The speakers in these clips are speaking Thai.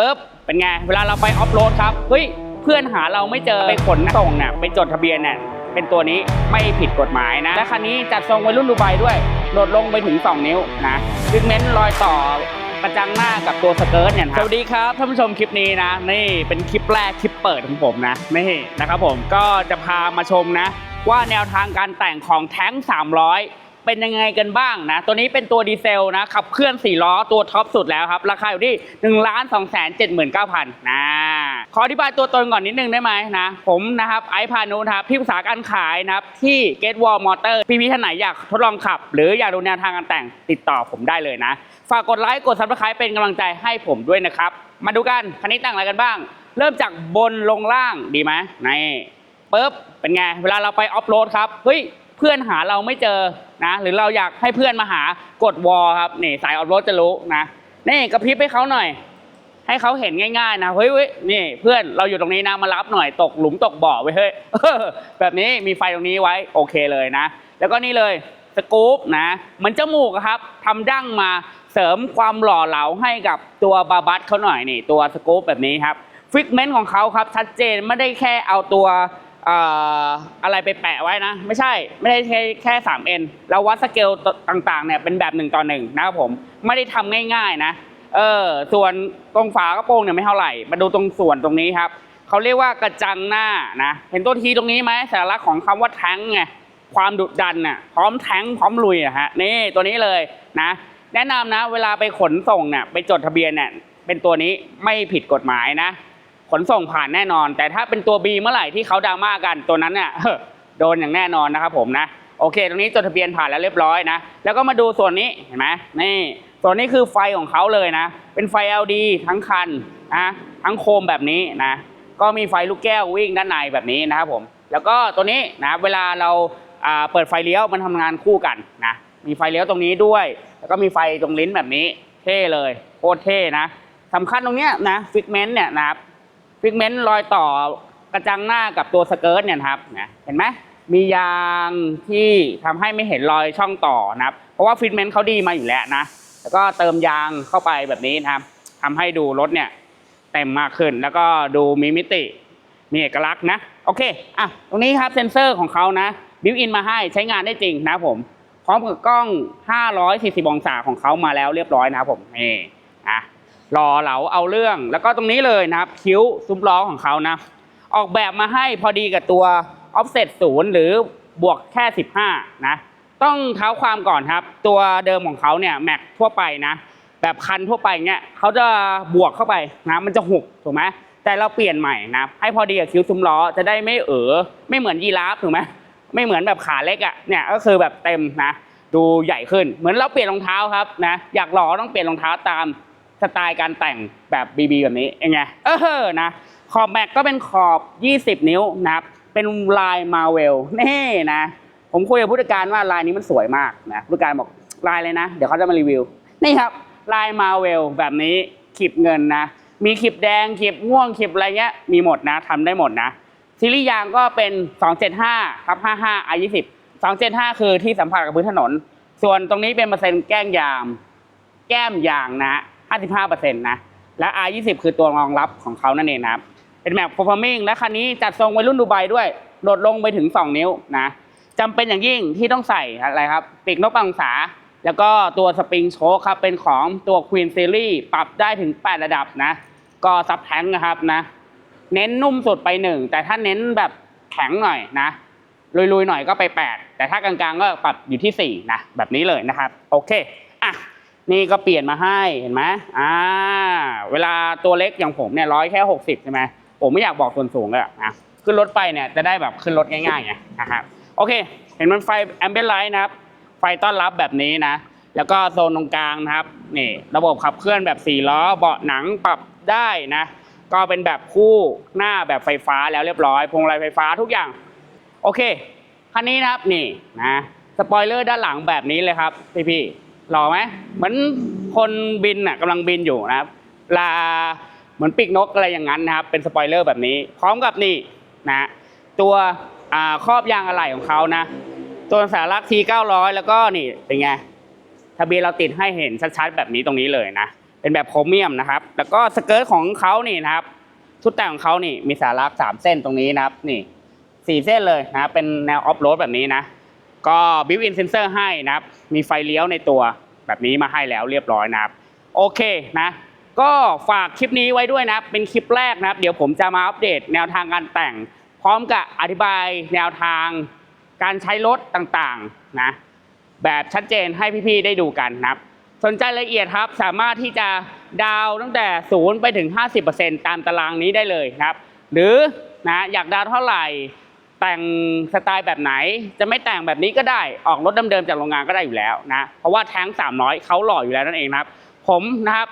ปุ๊บเป็นไงเวลาเราไปออฟโรดครับเฮ้ยเพื่อนหาเราไม่เจอไปขนส่งเนี่ยไปจดทะเบียนเนี่ยเป็นตัวนี้ไม่ผิดกฎหมายนะและคันนี้จัดทรงวัยรุ่นดูไบด้วยโหลดลงไปถึง 2 นิ้วนะดึงเม้นรอยต่อกระจังหน้ากับตัวสเกิร์ตเนี่ยนะครับสวัสดีครับท่านผู้ชมคลิปนี้นะ นี่เป็นคลิปแรกคลิปเปิดของผมนะนี่นะครับผมก็จะพามาชมนะ ว่าแนวทางการแต่งของแท้ง 300 เป็นยังไงกันบ้างนะ ตัวนี้เป็นตัวดีเซลนะ ขับเคลื่อน 4 ล้อตัวท็อปสุดแล้วครับ ราคาอยู่ที่1ล้าน2 7 9 0 0 0นะขออธิบายตัวตนก่อนนิดนึงได้ไหมนะ ผมนะครับไอพานุนะครับที่ปรึกษาการขายนะครับ ที่ Get Wall Motor พี่พี่ท่านไหนอยากทดลองขับ หรืออยากดูแนวทางการแต่งติดต่อผมได้เลยนะ ฝากกดไลค์กด subscribe เป็นกำลังใจให้ผมด้วยนะครับ มาดูกันคันนี้แต่งอะไรกันบ้าง เริ่มจากบนลงล่างดีไหมนี่ปุ๊บเป็นไงเวลาเราไปออฟโรดครับเฮ้ย เพื่อนหาเราไม่เจอนะหรือเราอยากให้เพื่อนมาหากดวอลครับนี่สายออฟโรดจะรู้นะนี่กระพริบให้เขาหน่อย ให้เขาเห็นง่ายๆนะเฮ้ยเว้ยนี่เพื่อนเราอยู่ตรงนี้นะมารับหน่อยตกหลุมตกบ่อไว้เฮ้ยแบบนี้มีไฟตรงนี้ไว้โอเคเลยนะ แล้วก็นี่เลยสกู๊ปนะเหมือนจมูกครับทำดั้งมาเสริมความหล่อเหลาให้กับตัวบาบัสเขาหน่อยนี่ตัวสกู๊ปแบบนี้ครับฟิกเมนต์ของเขาครับชัดเจนไม่ได้แค่เอาตัว อะไรไปแปะไว้นะ ไม่ใช่ไม่ได้แค่แค่ 3N เราวัดสเกลต่างๆเนี่ยเป็นแบบหนึ่งต่อหนึ่งนะครับผมไม่ได้ทำง่ายๆนะเออส่วนตรงฝากระโปรงเนี่ยไม่เท่าไหร่ มาดูตรงส่วนตรงนี้ครับเขาเรียกว่ากระจังหน้านะเห็นตัวทีตรงนี้ไหมสัญลักษณ์ของคำว่าแท้งไงความดุดันน่ะพร้อมแท้งพร้อมลุยอะฮะนี่ตัวนี้เลยนะแนะนำนะเวลาไปขนส่งเนี่ยไปจดทะเบียนเนี่ยเป็นตัวนี้ไม่ผิดกฎหมายนะ ขนส่งผ่านแน่นอน แต่ถ้าเป็นตัว B เมื่อไหร่ที่เขาดราม่ากันตัวนั้นเนี่ยโดนอย่างแน่นอนนะครับผมนะโอเค ตรงนี้จดทะเบียนผ่านแล้วเรียบร้อยนะ แล้วก็มาดูส่วนนี้เห็นไหมนี่ส่วนนี้คือไฟของเขาเลยนะ เป็นไฟ LED ทั้งคันนะทั้งโคมแบบนี้นะ ก็มีไฟลูกแก้ววิ่งด้านในแบบนี้นะครับผม แล้วก็ตัวนี้นะเวลาเราเปิดไฟเลี้ยวมันทำงานคู่กันนะมีไฟเลี้ยวตรงนี้ด้วย แล้วก็มีไฟตรงลิ้นแบบนี้ เท่เลยโคตรเท่นะสำคัญตรงเนี้ยนะฟิกเมนต์เนี่ยนะ ครับฟิกเมนต์รอยต่อกระจังหน้ากับตัวสเกิร์ตเนี่ยนะครับนะเห็นไหมมียางที่ทำให้ไม่เห็นรอยช่องต่อนะครับ เพราะว่าฟิกเมนต์เขาดีมาอยู่แล้วนะแล้วก็เติมยางเข้าไปแบบนี้นะครับทำให้ดูรถเนี่ยเต็มมากขึ้นแล้วก็ดูมีมิติมีเอกลักษณ์นะโอเคอะตรงนี้ครับเซ็นเซอร์ของเขานะบิวอินมาให้ใช้งานได้จริงนะผมพร้อมกับกล้อง 540 องศาของเขามาแล้วเรียบร้อยนะครับผมนี่ รอเหลาเอาเรื่อง แล้วก็ตรงนี้เลยนะครับ คิ้วซุ้มล้อของเขานะ ออกแบบมาให้พอดีกับตัว offset ศูนย์หรือบวกแค่ 15 นะ ต้องเท้าความก่อนครับ ตัวเดิมของเขาเนี่ยแม็กทั่วไปนะ แบบคันทั่วไปเนี่ยเขาจะบวกเข้าไปนะมันจะหุบถูกไหมแต่เราเปลี่ยนใหม่นะให้พอดีกับคิ้วซุ้มล้อจะได้ไม่เออไม่เหมือนยีราฟถูกไหมไม่เหมือนแบบขาเล็กอะเนี่ยก็คือแบบเต็มนะ ดูใหญ่ขึ้น เหมือนเราเปลี่ยนรองเท้าครับนะอยากหล่อต้องเปลี่ยนรองเท้าตาม สไตล์การแต่งแบบบีบีแบบนี้เองไงเออนะขอบแม็กก็เป็นขอบ 20 นิ้วนะครับเป็นลายมาเวลนี่นะ ผมคุยกับผู้จัดการว่าลายนี้มันสวยมากนะผู้จัดการบอกลายเลยนะ เดี๋ยวเขาจะมารีวิว นี่ครับลายมาเวลแบบนี้ขีบเงินนะ มีขีบแดงขีบม่วงขีบอะไรเงี้ยมีหมดนะทำได้หมดนะซีรีส์ยางก็เป็น 275ทับ55 i 20 275 คือที่สัมผัสกับพื้นถนน ส่วนตรงนี้เป็นเปอร์เซ็นต์แก้มยางแก้มยางนะ 55%นะและ R 20 คือตัวรองรับของเขานั่นเองนะครับเป็นแมป performing และคันนี้จัดทรงวัยรุ่นดูไบด้วยโดดลงไปถึง 2 นิ้วนะจำเป็นอย่างยิ่งที่ต้องใส่อะไรครับปีกนกปังษา แล้วก็ตัวสปริงโชคครับเป็นของตัว Queen Series ปรับได้ถึง 8 ระดับนะก็ซับแทงนะครับนะเน้นนุ่มสุดไปหนึ่งแต่ถ้าเน้นแบบแข็งหน่อยนะลุยๆหน่อยก็ไป 8 แต่ถ้ากลางๆก็ปรับอยู่ที่ 4 นะ แบบนี้เลยนะครับ โอเค นี่ก็เปลี่ยนมาให้เห็นไหมอ่า เวลาตัวเล็กอย่างผมเนี่ยร้อยแค่หกสิบใช่ไหมผมไม่อยากบอกส่วนสูงเลยอะนะขึ้นรถไปเนี่ยจะได้แบบขึ้นรถง่ายๆไงนะครับโอเค เห็นมันไฟแอมเบ l ไลท์นะครับ ไฟต้อนรับแบบนี้นะ แล้วก็โซนตรงกลางนะครับนี่ระบบขับเคลื่อนแบบ4ล้อเบาะหนังปรับได้นะ ก็เป็นแบบคู่หน้าแบบไฟฟ้าแล้วเรียบร้อยพวงมาลัยไฟฟ้าทุกอย่าง โอเคคันนี้นะครับนี่นะสปอยเลอร์ด้านหลังแบบนี้เลยครับพี่พี่ๆ หล่อไหมเหมือนคนบินน่ะกำลังบินอยู่นะครับลาเหมือนปีกนกอะไรอย่างนั้นนะครับ เป็นสปอยเลอร์แบบนี้ พร้อมกับนี่นะตัวครอบยางอะไหล่ของเขานะ ตัวสารักที900แล้วก็นี่เป็นไงทะเบียนเราติดให้เห็นชัดๆแบบนี้ตรงนี้เลยนะ เป็นแบบโพรเมียมนะครับ แล้วก็สเกิร์ตของเขานี่นะครับ ชุดแต่งของเขานี่มีสารักสามเส้นตรงนี้นะครับ นี่สี่เส้นเลยนะเป็นแนวออฟโรดแบบนี้นะ ก็บิวอินเซนเซอร์ให้นะครับ มีไฟเลี้ยวในตัวแบบนี้มาให้แล้วเรียบร้อยนะครับ โอเคนะ ก็ฝากคลิปนี้ไว้ด้วยนะเป็นคลิปแรกนะครับ เดี๋ยวผมจะมาอัปเดตแนวทางการแต่ง พร้อมกับอธิบายแนวทางการใช้รถต่างๆนะแบบชัดเจนให้พี่ๆได้ดูกันนะครับ สนใจรายละเอียดครับสามารถที่จะดาวน์ตั้งแต่0ไปถึง 50%ตามตารางนี้ได้เลยครับ หรือนะอยากดาวน์เท่าไหร่ แต่งสไตล์แบบไหน จะไม่แต่งแบบนี้ก็ได้ออกรถเดิมๆจากโรงงานก็ได้อยู่แล้วนะเพราะว่าแท้ง300เขาหล่ออยู่แล้วนั่นเองนะครับ ผมนะครับ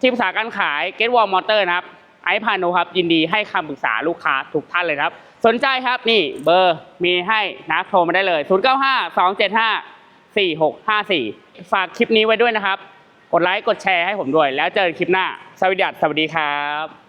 ที่ปรึกษาการขาย Get Wall Motor นะครับไอพานุครับยินดีให้คำปรึกษาลูกค้าทุกท่านเลยครับ สนใจครับนี่เบอร์มีให้นะโทรมาได้เลย 0 9 5 2 7 5 4 6 5 4 ฝากคลิปนี้ไว้ด้วยนะครับ กดไลค์กดแชร์ให้ผมด้วย แล้วเจอกันคลิปหน้า สวัสดีสวัสดีครับ